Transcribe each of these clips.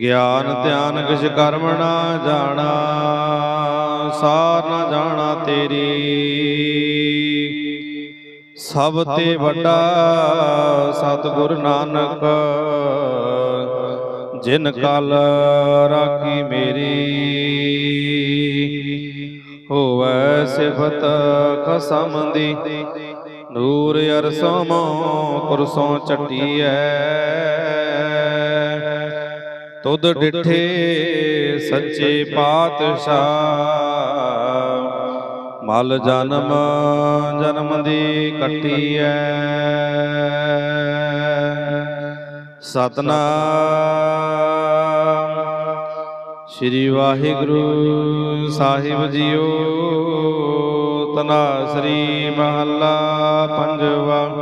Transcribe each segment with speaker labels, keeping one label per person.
Speaker 1: ਗਿਆਨ ਧਿਆਨ ਕਿਛ ਕਰਮ ਨਾ ਜਾਣਾ, ਸਾਰ ਨਾ ਜਾਣਾ ਤੇਰੀ। ਸਭ ਤੇ ਵੱਡਾ ਸਤਿਗੁਰ ਨਾਨਕ, ਜਿਨ ਕਲ ਰਾਖੀ ਮੇਰੀ। ਹੋਵੇ ਸਿਫਤ ਖਸਮ ਦੀ, ਨੂਰ ਅਰਸੋਂ ਕੁਰਸੋਂ ਚਟੀਐ। ਤੁਧ ਡਿਠੇ ਸੱਚੇ ਪਾਤਸ਼ਾਹ। ਮਲ ਜਨਮ ਜਨਮ ਦੀ ਕੱਟੀਐ ਸਤਨਾਮ। ਸ੍ਰੀ ਵਾਹਿਗੁਰੂ ਸਾਹਿਬ ਜੀਓ। ਤਨਾ ਸ੍ਰੀ ਮਹੱਲਾ ਪੰਜਵਾ।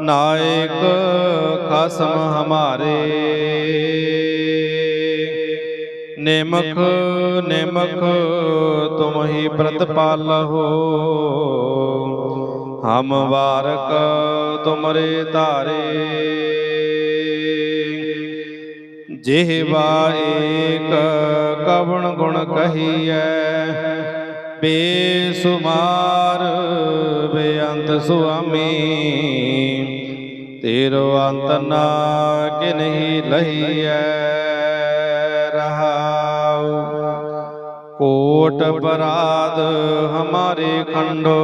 Speaker 1: ਨਾਇਕ ਖਸਮ ਹਮਾਰੇ। ਨੇਮਕ ਨੇਮਕ ਤੁਮ ਹੀ ਪ੍ਰਤਪਾਲਹੁ ਹਮ ਵਾਰਕ ਤੁਮਰੇ ਧਾਰੇ। ਜਿਹਵਾ ਏਕ ਕਵਣ ਗੁਣ ਕਹੀਐ। ਬੇਸੁਮਾਰ ਬੇਅੰਤ ਸੁਆਮੀ। ਤੇਰੋ ਅੰਤ ਨਾ ਕਿਨਹੀ ਲਹੀਐ ਰਹਾਉ ਕੋਟ ਬਰਾਦ ਹਮਾਰੇ ਖੰਡੋ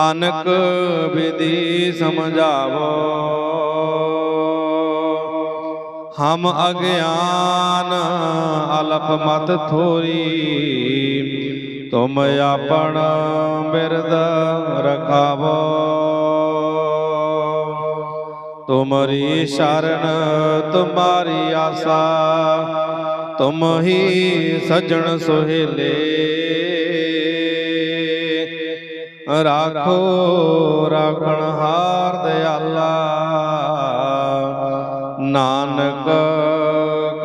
Speaker 1: ਅਨਕ ਵਿਧੀ ਸਮਝਾਵੋ ਹਮ ਅਗਿਆਨ ਅਲਪ ਮਤ ਥੋਰੀ ਤੁਮ ਆਪਣ ਬਿਰਦ ਰਖਾਵੋ ਤੁਮਰੀ ਸ਼ਰਨ, ਤੁਮਾਰੀ ਆਸਾ, ਤੁਮ ਹੀ ਸਜਣ ਸੁਹੇਲੇ। ਰਾਖੋ, ਰਾਖਣ ਹਾਰ ਦਿਆਲਾ, ਨਾਨਕ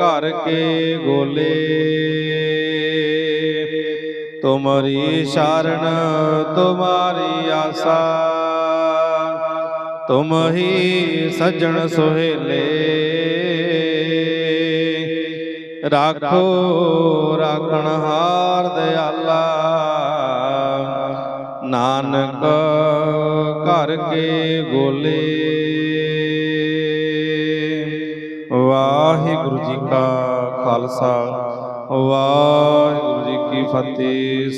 Speaker 1: ਘਰ ਕੇ ਗੋਲੇ। ਤੁਮਰੀ ਸ਼ਰਨ, ਤੁਮਾਰੀ ਆਸਾ ਤੁਮ ਹੀ ਸੱਜਣ ਸੁਹੇਲੇ। ਰਾਖੋ, ਰਾਖਣ ਹਾਰ ਦਿਆਲਾ। ਨਾਨਕ ਘਰ ਕੇ ਗੋਲੇ। ਵਾਹਿਗੁਰੂ ਜੀ ਕਾ ਖਾਲਸਾ, ਵਾਹਿਗੁਰੂ ਜੀ ਕੀ ਫਤਿਹ।